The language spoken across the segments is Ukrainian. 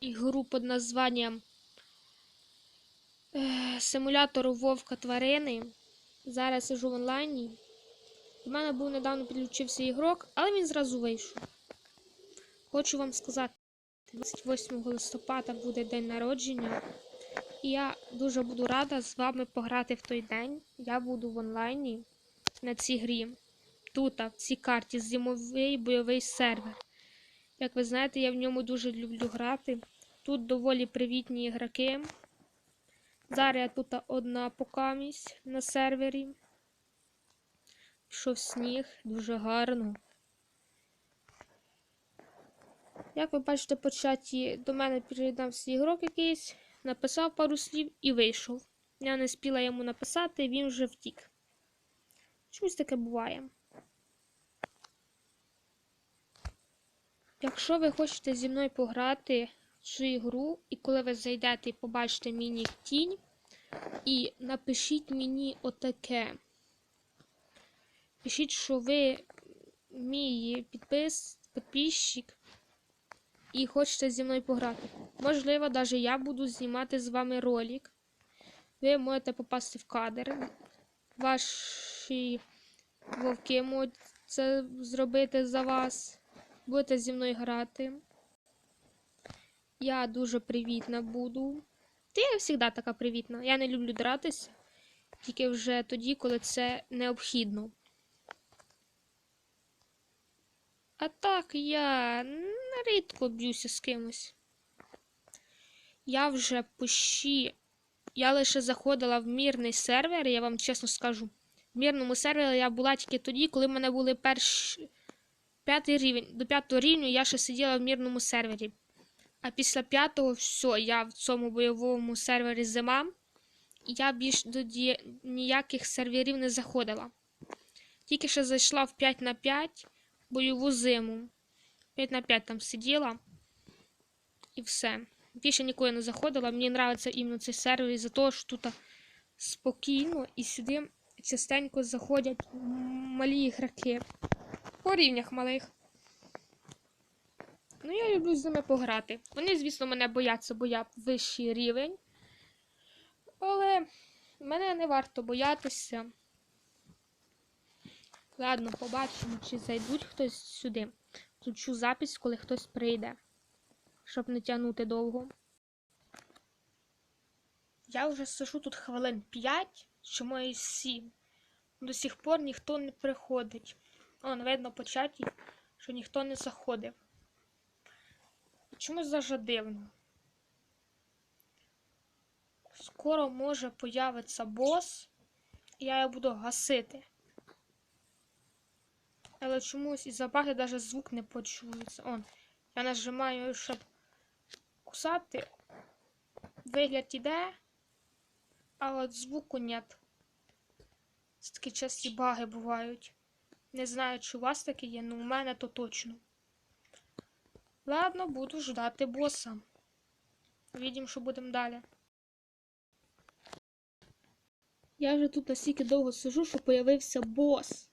ігру під названням е, Симулятор Вовка тварини. Зараз сижу в онлайні. У мене був недавно підключився ігрок, але він зразу вийшов. Хочу вам сказати, 28 листопада буде день народження. І я дуже буду рада з вами пограти в той день. Я буду в онлайні на цій грі. Тут, в цій карті, зимовий бойовий сервер. Як ви знаєте, я в ньому дуже люблю грати. Тут доволі привітні ігроки. Зараз я тут одна покамість на сервері. Пішов сніг, дуже гарно. Як ви бачите по чаті, до мене приєднався ігрок якийсь, написав пару слів і вийшов. Я не спіла йому написати, він вже втік. Чомусь таке буває. Якщо ви хочете зі мною пограти в цю ігру, і коли ви зайдете і побачите міні тінь, і напишіть мені отаке. Пишіть, що ви мій підпис, підписчик і хочете зі мною пограти. Можливо, навіть я буду знімати з вами ролик. Ви можете попасти в кадр. Ваші вовки можуть це зробити за вас. Будете зі мною грати. Я дуже привітна буду. Та я завжди така привітна. Я не люблю дратися, тільки вже тоді, коли це необхідно. А так я рідко б'юся з кимось. Я вже пущі. Я лише заходила в мірний сервер, я вам чесно скажу. В мірному сервері я була тільки тоді, коли в мене були перші п'ятий рівень. До п'ятого рівня я ще сиділа в мірному сервері. А після п'ятого все, я в цьому бойовому сервері зима. І я більш до ніяких серверів не заходила. Тільки що зайшла в 5 на 5 бойову зиму. 5 на 5 там сиділа. І все. Більше ніколи не заходила. Мені подобається іменно цей сервер із-за того, що тут спокійно і сюди частенько заходять малі ігроки. По рівнях малих. Ну, я люблю з ними пограти. Вони, звісно, мене бояться, бо я вищий рівень. Але мене не варто боятися. Ладно, побачимо, чи зайдуть хтось сюди. Включу запись, коли хтось прийде. Щоб не тягнути довго. Я вже сижу тут хвилин 5, чому і 7. До сих пор ніхто не приходить. Он, видно по чаті, що ніхто не заходив. Чомусь даже дивно. Скоро може появиться бос, і я його буду гасити. Але чомусь із запахи навіть звук не почується. Он, я нажимаю, щоб кусати. Вигляд іде, а от звуку нет. Це такі часті баги бувають. Не знаю, чи у вас таке є, але у мене то точно. Ладно, буду ждати боса. Видім, що будемо далі. Я вже тут настільки довго сижу, що появився бос,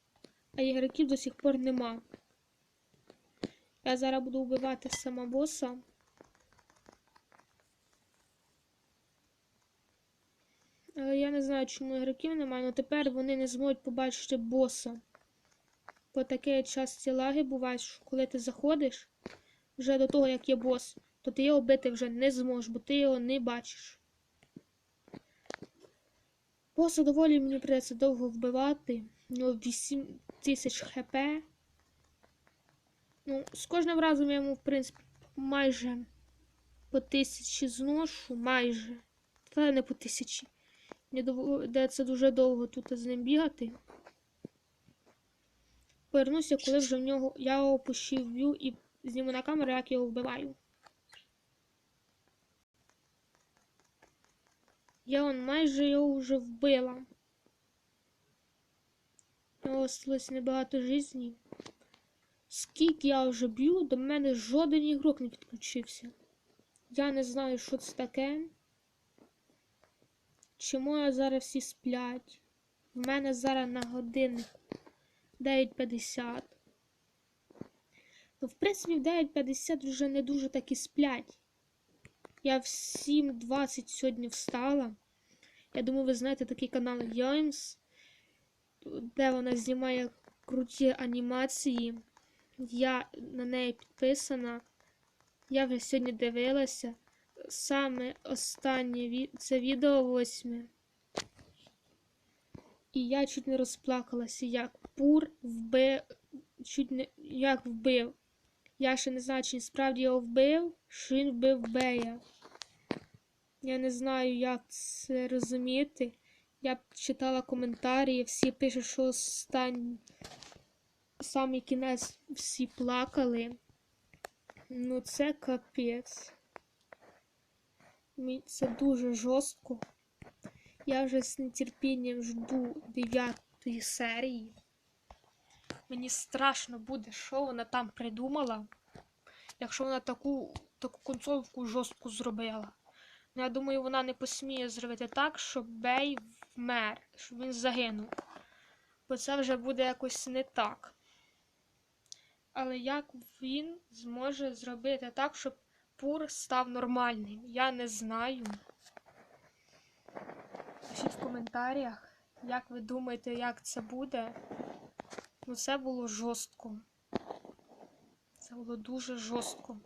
а ігроків до сих пор нема. Я зараз буду вбивати сама боса. Але я не знаю, чому ігроків немає, але тепер вони не зможуть побачити боса. Бо таке часті лаги бувають, що коли ти заходиш вже до того, як є бос, то ти його бити вже не зможеш, бо ти його не бачиш. Боса доволі мені придеться довго вбивати. У нього 8 тисяч хп. Ну, з кожним разом я йому, в принципі, майже по тисячі зношу, майже. Та не по тисячі. Мені доведеться дуже довго тут з ним бігати. Повернуся, коли вже в нього я його пощив'ю і зніму на камеру, як його вбиваю. Я он майже його вже вбила. Осталось небагато житті. Скільки я вже б'ю, до мене жоден ігрок не підключився. Я не знаю, що це таке. Чому я зараз всі сплять? В мене зараз на годиннику 9.50. Ну, в принципі, в 9.50 вже не дуже таки сплять. Я в 7.20 сьогодні встала. Я думаю, ви знаєте такий канал Йомс, де вона знімає круті анімації. Я на неї підписана. Я вже сьогодні дивилася. Саме останнє це відео восьме. І я чуть не розплакалася, як пур вбив. Чуть не як вбив. Я ще не знаю, чи справді його вбив, чи він вбив Бея. Я не знаю, як це розуміти. Я читала коментарі, всі пишуть, що остань... самий кінець всі плакали. Ну, це капець. Це дуже жорстко. Я вже з нетерпінням жду дев'ятої серії. Мені страшно буде, що вона там придумала, якщо вона таку, таку концовку жорстку зробила. Ну, я думаю, вона не посміє зробити так, щоб Бей вмер, щоб він загинув. Бо це вже буде якось не так. Але як він зможе зробити так, щоб Пур став нормальним? Я не знаю. Коментарях, як ви думаєте, як це буде. Ну, це було жорстко. Це було дуже жорстко.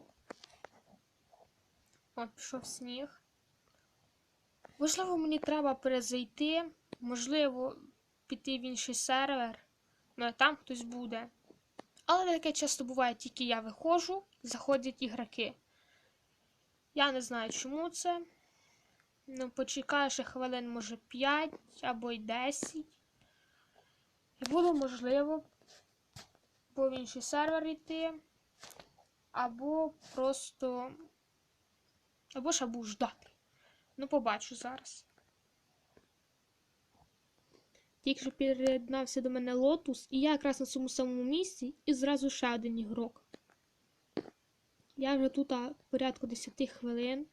От, пішов сніг. Можливо, мені треба перезайти. Можливо, піти в інший сервер. Ну, а там хтось буде. Але таке часто буває, тільки я виходжу, заходять ігроки. Я не знаю, чому це. Ну, почекаю ще хвилин, може, 5 або й 10. І було можливо в інший сервер йти, або просто. Або ж або ждати. Ну, побачу зараз. Тільки що приєднався до мене Лотус, і я якраз на цьому самому місці, і зразу ще один ігрок. Я вже тут порядку 10 хвилин,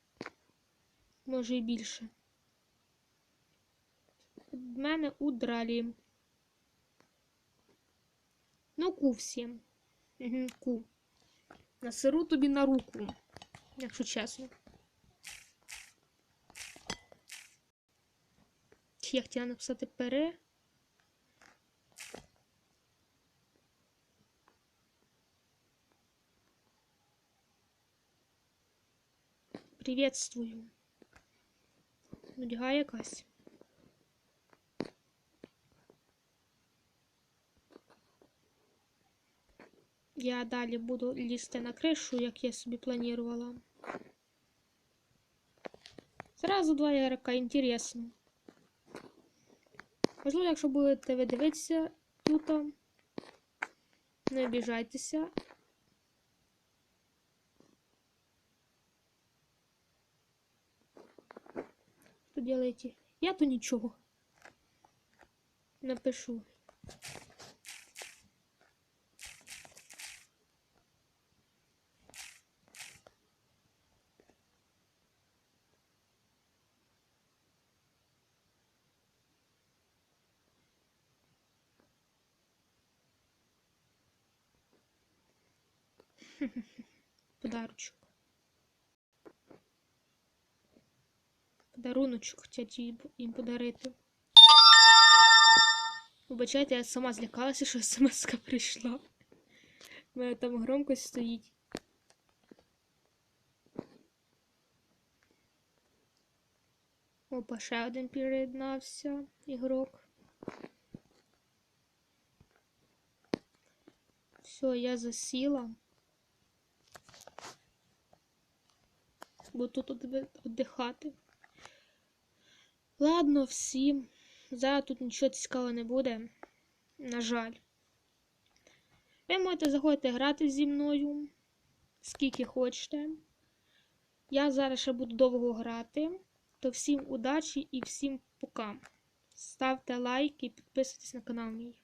може і більше. Від мене удралі. Ну, ку всім. Ку. Насиру тобі на руку, якщо чесно. Я хотіла написати пере. Приветствую. Нудьга якась. Я далі буду лізти на кришу, як я собі планувала. Зразу два ігрока, інтересно. Можливо, якщо будете ви дивитися тут, не обіжайтеся. Что делаете? Я то нічого. Напишу. Подарочок. Подаруночок хотять їй- їм подарити. Вибачайте, я сама злякалася, що смс прийшла. У мене там громкость стоїть. Опа, ще один приєднався ігрок. Все, я засіла. Бо тут віддихати. Ладно, всім. Зараз тут нічого цікавого не буде. На жаль. Ви можете заходити грати зі мною, скільки хочете. Я зараз ще буду довго грати. То всім удачі і всім пока. Ставте лайки і підписуйтесь на канал мій.